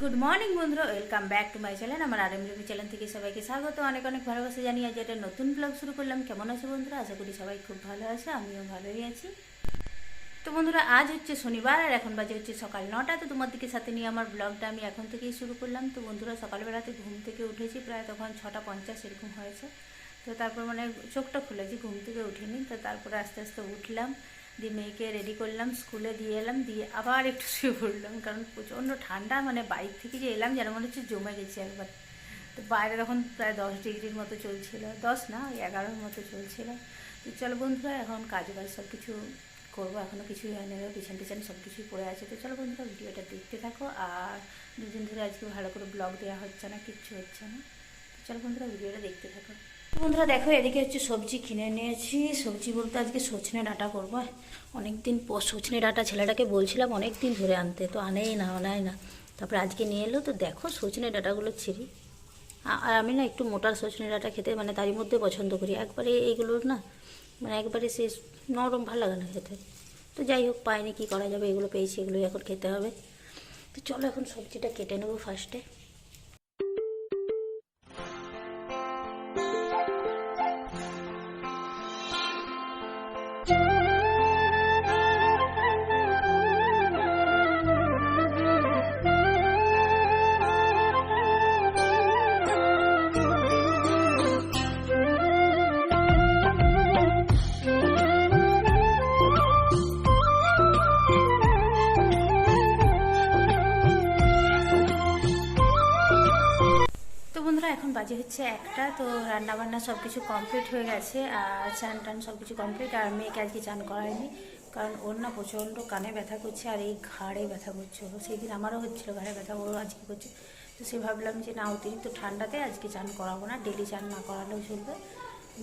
Good morning বন্ধুরা। Welcome back to my channel আমার আর এম চ্যানেল থেকে সবাইকে স্বাগত। অনেক অনেক ভালোবাসা জানিয়ে আজ একটা নতুন ব্লগ শুরু করলাম। কেমন আছে বন্ধুরা? আশা করি সবাই খুব ভালো আছে। আমিও ভালোই আছি। তো বন্ধুরা, আজ হচ্ছে শনিবার আর এখন বাজে হচ্ছে সকাল নটা। তো তোমার দিকে সাথে নিয়ে আমার ব্লগটা আমি এখন থেকেই শুরু করলাম। তো বন্ধুরা, সকালবেলাতে ঘুম থেকে উঠেছি। প্রায় তখন ছটা পঞ্চাশ এরকম হয়েছে। তো তারপর মানে চোখটা খুলেছি ঘুম থেকে উঠিনি। তো তারপরে আস্তে আস্তে উঠলাম। দিয়ে মেয়েকে রেডি করলাম স্কুলে দিয়ে এলাম, দিয়ে আবার একটু শুয়ে পড়লাম। কারণ প্রচণ্ড ঠান্ডা মানে বাইক থেকে যে এলাম যেন মনে হচ্ছে জমে গেছে একবার। তো বাইরে তখন প্রায় দশ ডিগ্রির মতো চলছিল। দশ না, ওই এগারোর মতো চলছিল। তো চলো বন্ধুরা, এখন কাজ বাজ সব কিছু করব। এখনও কিছুই হয়নি পিছন টিছন সব কিছুই পড়ে আছে। তো চলো বন্ধুরা, ভিডিওটা দেখতে থাকো। আর দুদিন ধরে আজকে ভালো করে ব্লগ দেওয়া হচ্ছে না, কিচ্ছু হচ্ছে না। চলো বন্ধুরা, ভিডিওটা দেখতে থাকো। বন্ধুরা, দেখো, এদিকে হচ্ছে সবজি কিনে নিয়েছি। সবজি বলতে আজকে সজনে ডাঁটা করব। অনেক দিন পর সজনে ডাঁটা ছেলেটাকে বলছিলাম অনেক দিন ধরে আনতে, তো আনেই না, আনাই না। তারপরে আজকে নিয়ে এলো, তো দেখো সজনে ডাঁটাগুলো ছিঁড়ি। আর আমি না একটু মোটা সজনে ডাঁটা খেতে মানে তারই মধ্যে পছন্দ করি। একবারে এইগুলোর না মানে একবারে সে নরম ভালো লাগে না খেতে। তো যাই হোক, পাইনি, কী করা যাবে, এগুলো পেয়েছি, এগুলোই এখন খেতে হবে। তো চলো এখন সবজিটা কেটে নেব ফার্স্টে বাজে হচ্ছে একটা, তো রান্না বান্না সব কিছু কমপ্লিট হয়ে গেছে, আর চান টান সব কিছু কমপ্লিট আর মেয়েকে আজকে চান করায়নি, কারণ ওর না প্রচণ্ড কানে ব্যথা করছে, আর এই ঘাড়ে ব্যথা করছে সেই দিন আমারও হচ্ছিল ঘাড়ে ব্যথা ওরও আজকে করছে। তো সে ভাবলাম যে, না, অতিরিক্ত ঠান্ডাতে আজকে চান করাবো না ডেলি চান না করালেও চলবে।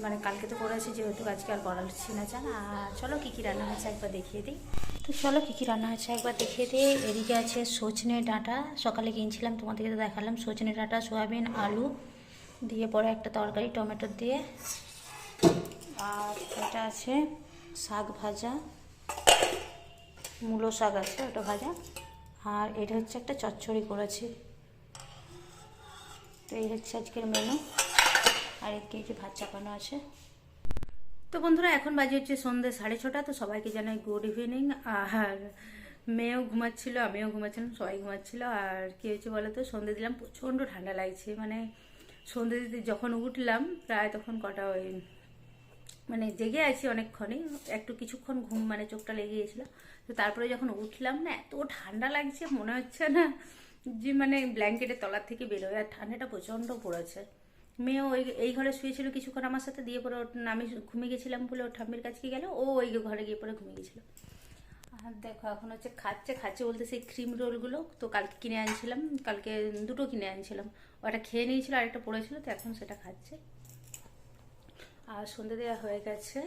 মানে কালকে তো করেছি, যেহেতু আজকে আর করাচ্ছি না চান। আর চলো কী কী রান্না হয়েছে একবার দেখিয়ে দিই। তো চলো কী কী রান্না হয়েছে একবার দেখিয়ে দিই। এদিকে আছে সজনে ডাঁটা, সকালে কিনছিলাম তোমাদেরকে তো দেখালাম। সজনে ডাঁটা, সয়াবিন, আলু দিয়ে পরে একটা তরকারি, টমেটো দিয়ে। আর এটা আছে শাক ভাজা, মূলো শাক আছে, ওটা ভাজা। আর এটা হচ্ছে একটা চচ্চড়ি করেছি। তো এই হচ্ছে আজকের মেনু আর এক কেজি ভাত চাপানো আছে। তো বন্ধুরা, এখন বাজে হচ্ছে সন্ধ্যে সাড়ে ছটা, তো সবাইকে জানাই গুড ইভিনিং আর মেয়েও ঘুমাচ্ছিল, আমিও ঘুমাচ্ছিলাম, সবাই ঘুমাচ্ছিল। আর কী হয়েছে বলো তো সন্ধ্যে দিলাম, প্রচণ্ড ঠান্ডা লাগছে। মানে সন্ধ্যে দিতে যখন উঠলাম, প্রায় তখন কটা ওই মানে জেগে আছি অনেকক্ষণই, একটু কিছুক্ষণ ঘুম মানে চোখটা লেগে গিয়েছিল তো তারপরে যখন উঠলাম না, এত ঠান্ডা লাগছে, মনে হচ্ছে না যে মানে ব্ল্যাঙ্কেটের তলার থেকে বেরোয় আর ঠান্ডাটা প্রচণ্ড পড়েছে। মেয়ে ওই, এই ঘরে শুয়েছিল কিছুক্ষণ আমার সাথে, দিয়ে পরে আমি ঘুমিয়ে গেছিলাম বলে ওর ঠাম্মির কাছে গেল, ও ওই ঘরে গিয়ে পরে ঘুমিয়ে গেছিল। দেখো, এখন হচ্ছে খাচ্ছে খাচ্ছে বলতে সেই ক্রিম রোলগুলো তো কালকে কিনে আনছিলাম, কালকে দুটো কিনে আনছিলাম। ওটা খেয়ে নিয়েছিল আর একটা পড়েছিল, তো এখন সেটা খাচ্ছে। আর সন্ধে দেওয়া হয়ে গেছে।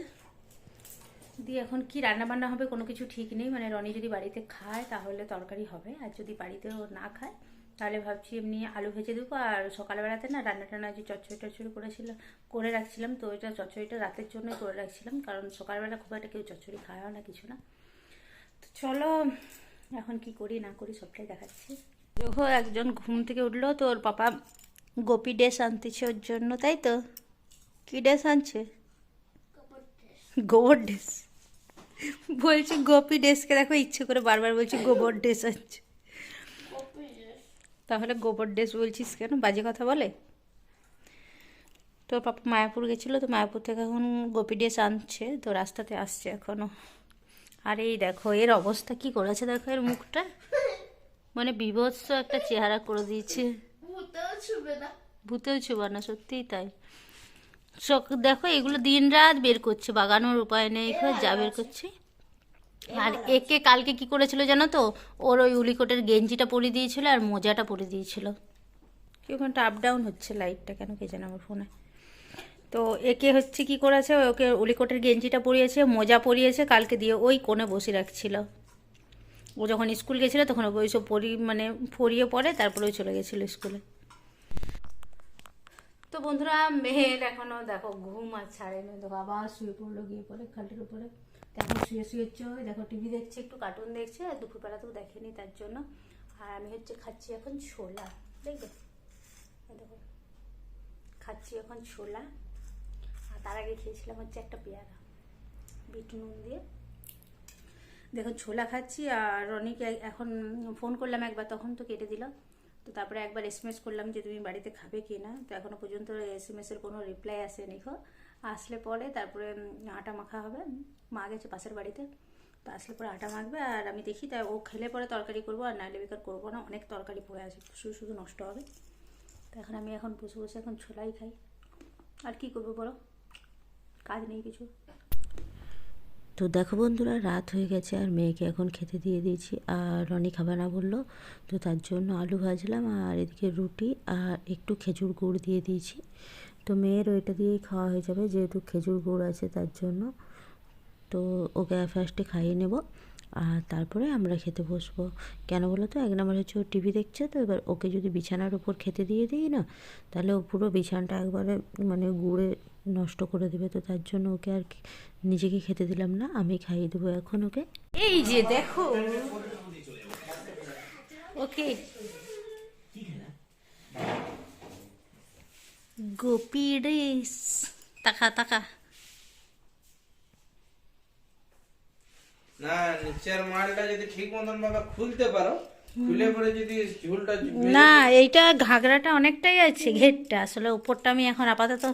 দিয়ে এখন কি রান্না বান্না হবে কোনো কিছু ঠিক নেই মানে রনি যদি বাড়িতে খায় তাহলে তরকারি হবে, আর যদি বাড়িতেও না খায় তাহলে ভাবছি এমনি আলু ভেজে দেবো, আর সকালবেলাতে না রান্না টান্না যে চচ্চড়ি টচ্চড়ি করেছিলাম করে রাখছিলাম, তো ওইটা চচ্চড়িটা রাতের জন্যই করে রাখছিলাম, কারণ সকালবেলা খুব একটা কেউ চচ্চড়ি খায় না, কিছু না। চলো, এখন কি করি, না করি, সবটাই দেখাচ্ছি। দেখো, একজন ঘুম থেকে উঠল, তো ওর পাপা গোপি ড্রেস আনতেছে ওর জন্য, তাই তো? কি ড্রেস আনছে? গোবর ড্রেস। বলছি, গোপি ড্রেসকে দেখো, ইচ্ছে করে বারবার বলছি, গোবর ড্রেস আনছে। তাহলে গোবর ড্রেস বলছিস কেন? বাজে কথা বলে? তো পাপা মায়াপুর গেছিল, তো মায়াপুর থেকে এখন গোপি ড্রেস আনছে, তো রাস্তাতে আসছে এখনও। আর এই দেখো এর অবস্থা কি করেছে দেখো এর মুখটা? মানে বিভৎস একটা চেহারা করে দিয়েছে। ভূতেও ছুবে না। সত্যিই তাই। দেখো এগুলো দিন রাত বের করছে বাগানোর উপায় নেই এখানে যা বের করছে। আর একে কালকে কি করেছিল জানো তো? ওর ওই উলিকোটের গেঞ্জিটা পরিয়ে দিয়েছিল আর মোজাটা পরিয়ে দিয়েছিল। কি ওখানটা আপ ডাউন হচ্ছে লাইটটা কেন কে জানে আমার ফোনে তো একে হচ্ছে কি করেছে, ওকে উলিকোটের গেঞ্জিটা পরিয়েছে, মোজা পরিয়েছে, কালকে দিয়ে ওই কোণে বসে রাখছিল। ও যখন স্কুল গেছিল তখন ওকে ওইসব পরি মানে পরিয়ে পরে তারপরে ও চলে গেছিল স্কুলে। তো বন্ধুরা, মেয়ের এখনও দেখো ঘুম আর ছাড়ে না। দেখো আবার শুয়ে পড়ল গিয়ে পরে খাটের উপরে। এখন শুয়ে শুয়ে চোখ দেখো টিভি দেখছে, একটু কার্টুন দেখছে, আর দুপুরবেলা তো দেখেনি তার জন্য। আর আমি হচ্ছে খাচ্ছি এখন ছোলা, দেখবে? দেখো, খাচ্ছি এখন ছোলা। আগে খেয়েছিলাম হচ্ছে একটা পেয়ারা, বিট নুন দিয়ে। দেখো ছোলা খাচ্ছি আর রনিকে এখন ফোন করলাম একবার, তখন তো কেটে দিল তো তারপরে একবার এসএমএস করলাম যে তুমি বাড়িতে খাবে কি না তো এখনও পর্যন্ত এসএমএস এর কোনো রিপ্লাই আসেনি খো আসলে পরে তারপরে আটা মাখা হবে। মা গেছে পাশের বাড়িতে। তো আসলে পরে আটা মাখবে আর আমি দেখি তাই ও খেলে পরে তরকারি করব আর নাইলে বেকার করব না। অনেক তরকারি পড়ে আছে, শুধু শুধু নষ্ট হবে। তো এখন আমি এখন বসে বসে এখন ছোলাই খাই। আর কি করব বলো? কাজ নেই কিছু। তো দেখো বন্ধুরা, রাত হয়ে গেছে আর মেয়েকে এখন খেতে দিয়ে দিয়েছি। আর রনি খাবে না বলল, তো তার জন্য আলু ভাজলাম আর এদিকে রুটি আর একটু খেজুর গুড় দিয়ে দিয়েছি। তো মেয়ের ওইটা দিয়েই খাওয়া হয়ে যাবে, যেহেতু খেজুর গুড় আছে তার জন্য। তো ওকে ফার্স্টে খাইয়ে নেব। আর তারপরে আমরা খেতে বসবো। কেন বলো তো? এক নম্বর হচ্ছে ও টিভি দেখছে তো, এবার ওকে যদি বিছানার উপর খেতে দিয়ে দিই না, তাহলে ও পুরো বিছানাটা একবারে মানে গুড়ে নষ্ট করে দেবে তো, তার জন্য ওকে আর নিজেকে খেতে দিলাম না, আমি খাইয়ে দেবো এখন ওকে। এই যে দেখো, ওকে। গোপি রেস। তাকা তাকা না নিচের মালটা যদি ঠিক মতন ভাবে খুলতে পারো খুলে পরে যদি ঝুলটা না এইটা ঘাগরাটা অনেকটাই আছে ঘেরটা আসলে উপরটা আমি এখন আপাতত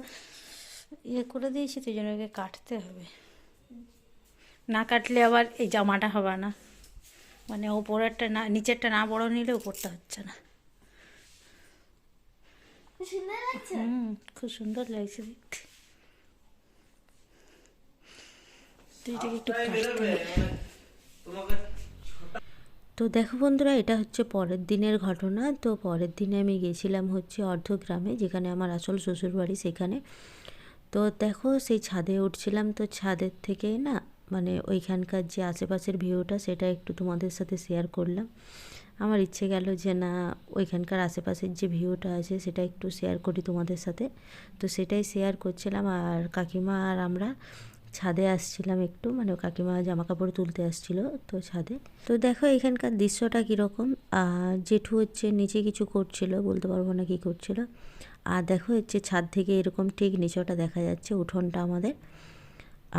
ইয়ে করে দিয়েছি তো জন্য কাটতে হবে। না কাটলে আবার এই জামাটা হবে না। মানে উপরেরটা না নিচেরটা না বড় নিলে উপরটা হচ্ছে না। হুম খুব সুন্দর লাগছে দেখতে। তো এটাকে একটু তো দেখো বন্ধুরা এটা হচ্ছে পরের দিনের ঘটনা। তো পরের দিনে আমি গেছিলাম হচ্ছে অর্ধগ্রামে যেখানে আমার আসল শ্বশুরবাড়ি সেখানে। তো দেখো সেই ছাদে উঠছিলাম। তো ছাদের থেকে না মানে ওইখানকার যে আশেপাশের ভিউটা সেটা একটু তোমাদের সাথে শেয়ার করলাম। আমার ইচ্ছে গেল যে না ওইখানকার আশেপাশের যে ভিউটা আছে সেটা একটু শেয়ার করি তোমাদের সাথে। তো সেটাই শেয়ার করছিলাম। আর কাকিমা আর আমরা ছাদে আসছিলাম একটু মানে কাকিমা জামা কাপড় তুলতে আসছিল তো ছাদে। তো দেখো এখানকার দৃশ্যটা কীরকম, আর জেঠু হচ্ছে নিচে কিছু করছিল, বলতে পারব না কী করছিল। আর দেখো হচ্ছে ছাদ থেকে এরকম ঠিক নিচটা দেখা যাচ্ছে, উঠোনটা আমাদের।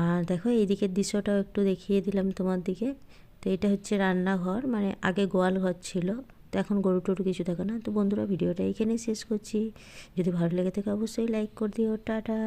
আর দেখো এইদিকের দৃশ্যটাও একটু দেখিয়ে দিলাম তোমার দিকে। তো এটা হচ্ছে রান্নাঘর মানে আগে গোয়াল ঘর ছিল, তো এখন গরু টরু কিছু থাকে না। তো বন্ধুরা, ভিডিওটা এখানেই শেষ করছি। যদি ভালো লেগে থাকে অবশ্যই লাইক করে দিও, টাটা।